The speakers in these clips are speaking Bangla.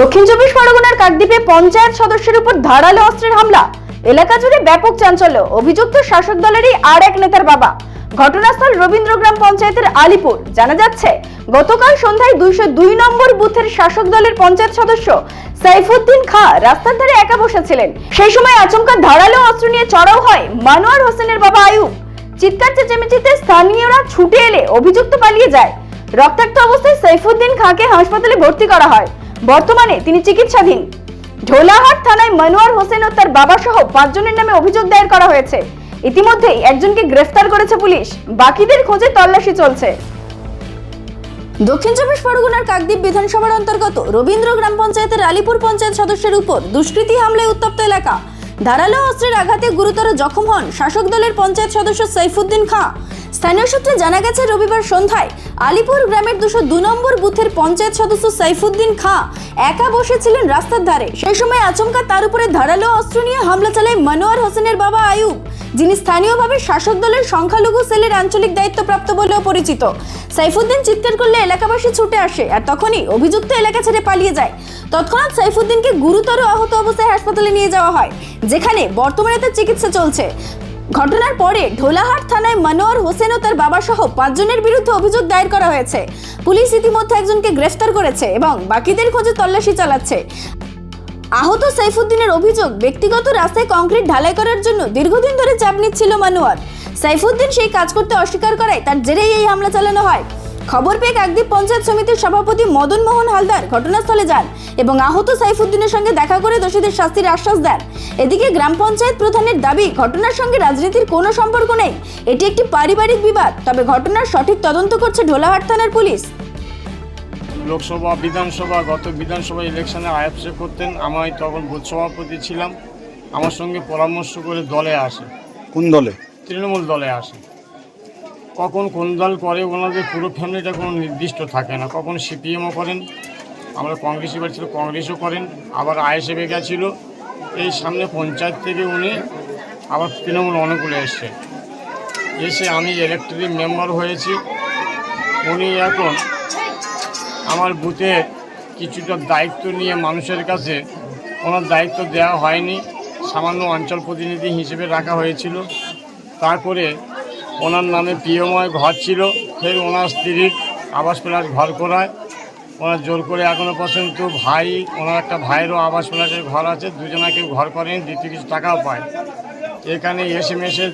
দক্ষিণ চব্বিশ পরগনার কাকদ্বীপে পঞ্চায়েত সদস্যের উপর ধারালো অস্ত্রের হামলা। এলাকা জুড়ে ব্যাপক চাঞ্চল্য। অভিযুক্ত শাসক দলেরই আর এক নেতার বাবা। ঘটনাস্থল রবীন্দ্রগ্রাম পঞ্চায়েতের আলিপুর। জানা যাচ্ছে, গতকাল সন্ধ্যায় দুইশো দুই নম্বর বুথের শাসক দলের পঞ্চায়েত সদস্য সাইফুদ্দিন খা রাস্তার ধারে একা বসেছিলেন। সেই সময় আচমকা ধারালো অস্ত্র নিয়ে চড়াও হয় মানোয়ার হোসেনের বাবা আয়ুব। চিৎকার চেঁচেমেচিতে স্থানীয়রা ছুটে এলে অভিযুক্ত পালিয়ে যায়। রক্তাক্ত অবস্থায় সাইফুদ্দিন খাঁকে হাসপাতালে ভর্তি করা হয়। বর্তমানে তিনি চিকিৎসাধীন। ঢোলাহাট থানায় মনোয়ার হোসেন ও তার বাবা সহ পাঁচজনের নামে অভিযোগ দায়ের করা হয়েছে। ইতিমধ্যেই একজনকে গ্রেফতার করেছে পুলিশ। বাকিদের খোঁজে তল্লাশি চলছে। দক্ষিণ চব্বিশ পরগনার কাকদ্বীপ বিধানসভার অন্তর্গত রবীন্দ্র গ্রাম পঞ্চায়েতের আলিপুর পঞ্চায়েত সদস্যের উপর দুষ্কৃতী হামলায় উত্তপ্ত এলাকা। ধারালো অস্ত্রের আঘাতে গুরুতর জখম হন শাসক দলের পঞ্চায়েত সদস্য সাইফুদ্দিন খাঁ। স্থানীয় সূত্রে জানা গেছে, রবিবার সন্ধ্যায় আলিপুর গ্রামের দুশো দু নম্বর বুথের পঞ্চায়েত সদস্য সাইফুদ্দিন খাঁ একা বসেছিলেন রাস্তার ধারে। সেই সময় আচমকা তার উপরে ধারালো অস্ত্র নিয়ে হামলা চালায় মনোয়ার হোসেনের বাবা আয়ুব, যিনি স্থানীয়ভাবে শাসক দলের সংখ্যালঘু সেলের আঞ্চলিক দায়িত্বপ্রাপ্ত বলেও পরিচিত। সাইফুদ্দিন চিৎকার করলে এলাকাবাসী ছুটে আসে আর তখনই অভিযুক্ত এলাকা ছেড়ে পালিয়ে যায়। তৎক্ষণাৎ সাইফুদ্দিনকে গুরুতর আহত অবস্থায় হাসপাতালে নিয়ে যাওয়া হয়, যেখানে বর্তমানে তার চিকিৎসা চলছে। ঘটনার পরে ঢোলাহাট থানায় মনোয়ার হোসেন ও তার বাবা সহ পাঁচজনের বিরুদ্ধে অভিযোগ দায়ের করা হয়েছে। পুলিশ ইতিমধ্যে একজনকে গ্রেফতার করেছে এবং বাকিদের খোঁজে তল্লাশি চালাচ্ছে। আহত সাইফুদ্দিনের অভিযোগ, ব্যক্তিগত রাস্তায় কংক্রিট ঢালাই করার জন্য দীর্ঘদিন ধরে চাপ নিচ্ছিল মানুয়ার। সাইফুদ্দিন সেই কাজ করতে অস্বীকার করায় তার জেরেই এই হামলা চালানো হয়। খবর পেয়ে কাকদ্বীপ পঞ্চায়েত সমিতির সভাপতি মদন মোহন হালদার ঘটনাস্থলে যান এবং আহত সাইফুদ্দিনের সঙ্গে দেখা করে দোষীদের শাস্তির আশ্বাস দেন। এদিকে গ্রাম পঞ্চায়েত প্রধানের দাবি ঘটনার সঙ্গে রাজনীতির কোনো সম্পর্ক নেই। এটি একটি পারিবারিক বিবাদ তবে ঘটনার সঠিক তদন্ত করছে ঢোলাহাট থানার পুলিশ। লোকসভা বিধানসভা গত বিধানসভা ইলেকশনে আয়াবসে করতেন আমি তখন বুথ সভাপতি ছিলাম। আমার সঙ্গে পরামর্শ করে দলে আসে। কোন দলে? তৃণমূল দলে আসে। কখন কোন দল করে ওনাদের পুরো ফ্যামিলিটা কোনো নির্দিষ্ট থাকে না। কখন সিপিএমও করেন, আমরা কংগ্রেস এবার ছিল, কংগ্রেসও করেন, আবার আইএসএফে গেছিল। এই সামনে পঞ্চায়েত থেকে উনি আবার তৃণমূল অনুকূলে এসছে। এসে আমি ইলেকট্রিক মেম্বার হয়েছি। উনি এখন আমার বুথে কিছুটা দায়িত্ব নিয়ে মানুষের কাছে ওনার দায়িত্ব দেওয়া হয়নি। সামান্য অঞ্চল প্রতিনিধি হিসেবে রাখা হয়েছিল। তারপরে ওনার নামে প্রিয়ময় ঘর ছিল ফের ওনার স্ত্রীর আবাস প্লাস ঘর করায় ওনার জোর করে এখনও পর্যন্ত ভাই, ওনার একটা ভাইয়েরও আবাস প্লাসের ঘর আছে, দুজনা কেউ ঘর করেন, দ্বিতীয় কিছু টাকাও পায় এখানে এসে মেসে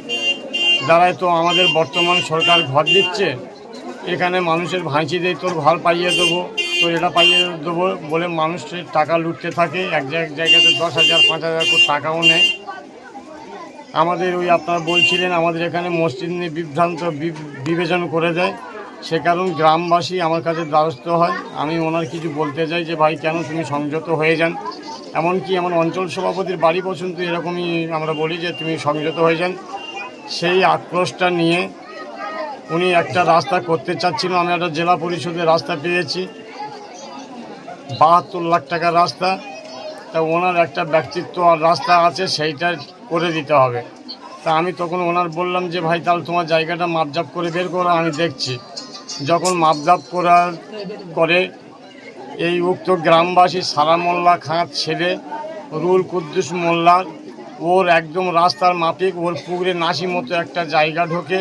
দ্বারাই তো আমাদের বর্তমান সরকার ঘর দিচ্ছে, এখানে মানুষের ভাঁচি দিয়ে তোর ঘর পাইয়ে দেবো, তোর এটা পাইয়ে দেবো বলে মানুষের টাকা লুটতে থাকে, এক জায়গায় জায়গাতে দশ হাজার, পাঁচ হাজার টাকাও নেয়। আমাদের ওই আপনারা বলছিলেন, আমাদের এখানে মসজিদ নিয়ে বিভ্রান্ত বিবেচন করে দেয়। সে কারণ গ্রামবাসী আমার কাছে দ্বারস্থ হয়। আমি ওনার কিছু বলতে চাই যে, ভাই, কেন তুমি সংযত হয়ে যান? এমনকি আমার অঞ্চল সভাপতির বাড়ি পর্যন্ত এরকমই আমরা বলি যে, তুমি সংযত হয়ে যান। সেই আক্রোশটা নিয়ে উনি একটা রাস্তা করতে চাচ্ছিল। আমি একটা জেলা পরিষদের রাস্তা পেয়েছি। বাহাত্তর লাখ টাকার রাস্তা। তা ওনার একটা ব্যক্তিত্ব আর রাস্তা আছে সেইটা করে দিতে হবে। তা আমি তখন ওনার বললাম যে, ভাই, তাহলে তোমার জায়গাটা মাপজাপ করে বের করো, আমি দেখছি। যখন মাপজাপ করার করে এই উক্ত গ্রামবাসী সারা মোল্লা খাঁত ছেলে রুল কুদ্দুস মোল্লার ওর একদম রাস্তার মাপিক, ওর পুকুরে নাসি মতো একটা জায়গা ঢোকে,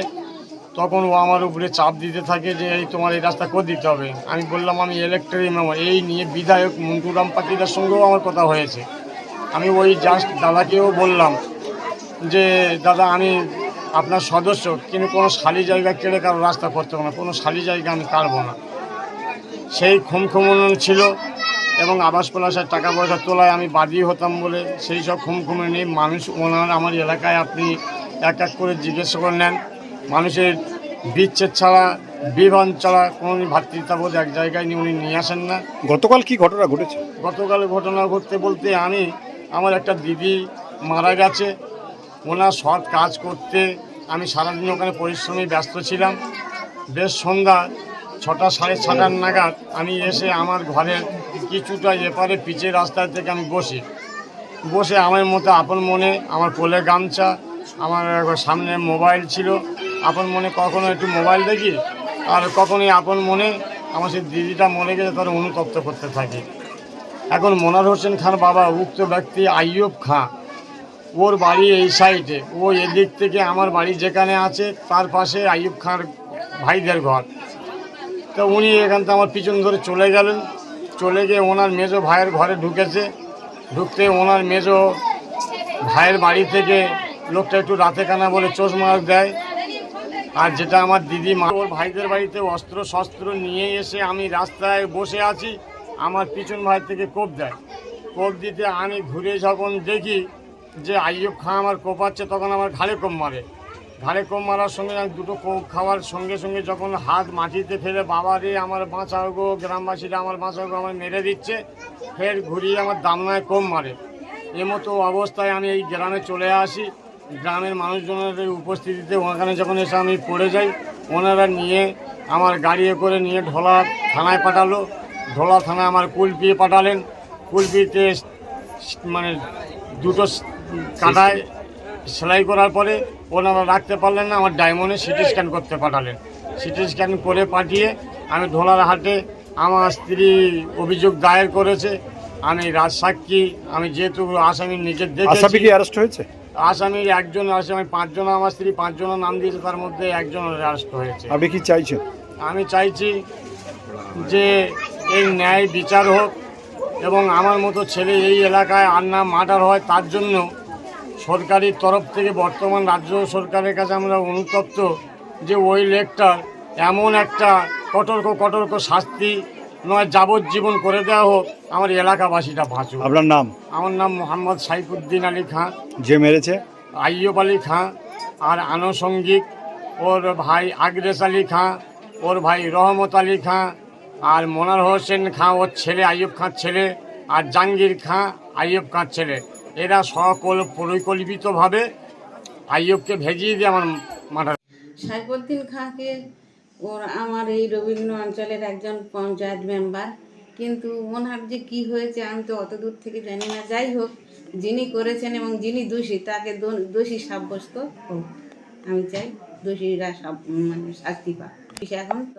তখন ও আমার উপরে চাপ দিতে থাকে যে, এই তোমার এই রাস্তা করে দিতে হবে? আমি বললাম, আমি ইলেকট্রিক মেম্বার এই নিয়ে বিধায়ক মন্টুরাম পাতিদার সঙ্গেও আমার কথা হয়েছে। আমি ওই জাস্ট দাদাকেও বললাম যে দাদা আমি আপনার সদস্য কিন্তু কোনো শালি জায়গা কেড়ে কারও রাস্তা করতে না কোনো শালি জায়গা আমি কাটবো না। সেই খুমখুমন ছিল এবং আবাস পলাশের টাকা পয়সা তোলায় আমি বাদী হতাম বলে সেই সব খুমখুমে নিয়ে মানুষ ওনার আমার এলাকায় আপনি এক এক করে জিজ্ঞেস করে নেন। মানুষের বিচ্ছেদ ছাড়া বিভান ছাড়া কোনো ভাতৃত্ববোধ এক জায়গায় নিয়ে উনি নিয়ে আসেন না। গতকাল কি ঘটনা ঘটেছে? গতকাল ঘটনা ঘটতে বলতে আমি আমার একটা দিদি মারা গেছে। ওনার সৎ কাজ করতে আমি সারাদিন ওখানে পরিশ্রমে ব্যস্ত ছিলাম। বেশ সন্ধ্যা ছটা, সাড়ে ছটার নাগাদ আমি এসে আমার ঘরের কিছুটা এপারে পিচের রাস্তা থেকে আমি বসি। বসে আমার মতো আপন মনে আমার কোলে গামছা, আমার সামনে মোবাইল ছিল। আপন মনে কখনো একটু মোবাইল দেখি? আর কখনোই আপন মনে আমার সেই দিদিটা মরে গেলে তার অনুতপ্ত করতে থাকি। এখন মনার হোসেন খান বাবা, উক্ত ব্যক্তি আইয়ুব খাঁ। ওর বাড়ি এই সাইডে ও এদিক থেকে আমার বাড়ি যেখানে আছে, তার পাশে আইয়ুব খাঁর ভাইদের ঘর। তো উনি এখান থেকে আমার পিছন ধরে চলে গেলেন। চলে গিয়ে ওনার মেজো ভাইয়ের ঘরে ঢুকেছে। ঢুকতে ওনার মেজো ভাইয়ের বাড়ি থেকে লোকটা একটু রাতে কানা বলে চোষ মার দেয়। আর যেটা আমার দিদি মা, ওর ভাইদের বাড়িতে অস্ত্র শস্ত্র নিয়ে এসে আমি রাস্তায় বসে আছি। আমার পিছন ভাই থেকে কোপ দেয়। কোপ দিতে আমি ঘুরে যখন দেখি যে আইয়ুব খাঁ আমার কোপাচ্ছে তখন আমার ঘাড়ে কোপ মারে। ঘাড়ে কোপ মারার সঙ্গে আমি দুটো কোপ খাওয়ার সঙ্গে সঙ্গে যখন হাত মাটিতে ফেলে, বাবা রে, আমার বাঁচাও গো, গ্রামবাসীরা আমার বাঁচাও গো আমার মেরে দিচ্ছে। ফের ঘুরিয়ে আমার দামনায় কোপ মারে। এমতো অবস্থায় আমি এই গ্রামে চলে আসি। গ্রামের মানুষজনের উপস্থিতিতে ওখানে যখন এসে আমি পড়ে যাই, ওনারা নিয়ে আমার গাড়িয়ে করে নিয়ে ঢোলা থানায় পাঠালো। ঢোলা থানায় আমার কুলপিয়ে পাঠালেন। কুলপিতে মানে দুটো কাটায় সেলাই করার পরে ওনারা রাখতে পারলেন না আমার ডায়মন্ডে সিটি স্ক্যান করতে পাঠালেন। সিটি স্ক্যান করে পাঠিয়ে আমি ধোলার হাটে আমার স্ত্রী অভিযোগ দায়ের করেছে আমি রাজসাক্ষী আমি যেহেতু আসামি নিজে আসামি কি দেখেছি অ্যারেস্ট হয়েছে? আসামির একজন আসামি পাঁচজন আমার স্ত্রী পাঁচজনের নাম দিয়েছে তার মধ্যে একজন অ্যারেস্ট হয়েছে। আপনি কি চাইছেন? আমি চাইছি যে এই ন্যায় বিচার হোক এবং আমার মতো ছেলে এই এলাকায় আর না মার্ডার হয় তার জন্য সরকারি তরফ থেকে বর্তমান রাজ্য সরকারের কাছে আমরা অনুতপ্ত যে ওই লেকটার এমন একটা কঠোর কঠোর শাস্তি নয় যাবজ্জীবন করে দেওয়া হোক আমার এলাকাবাসীটা বাঁচুক। আপনার নাম? আমার নাম মোহাম্মদ সাইফুদ্দিন আলী খাঁ। যে মেরেছে? আইয়ুব আলী খাঁ আর আনুষঙ্গিক। ওর ভাই আগরেস আলী খাঁ ওর ভাই রহমত আলী খাঁ আর মনার হোসেন খাঁ ওর ছেলে, আইয়ুব খাঁর ছেলে, আর জাহাঙ্গীর খাঁ, আইয়ুব খাঁর ছেলে। এরা সকল পরিকল্পিতভাবে আইয়ুবকে ভেজিয়ে দিয়ে আমার মাথা সাইফুদ্দিন খাঁকে ওর আমার এই রবীন্দ্র অঞ্চলের একজন পঞ্চায়েত মেম্বার। কিন্তু ওনার যে কি হয়েছে আমি তো অত দূর থেকে জানি না। যাই হোক, যিনি করেছেন এবং যিনি দোষী, তাকে দোষী সাব্যস্ত হোক। আমি চাই দোষীরা মানে শাস্তি পাক। এখন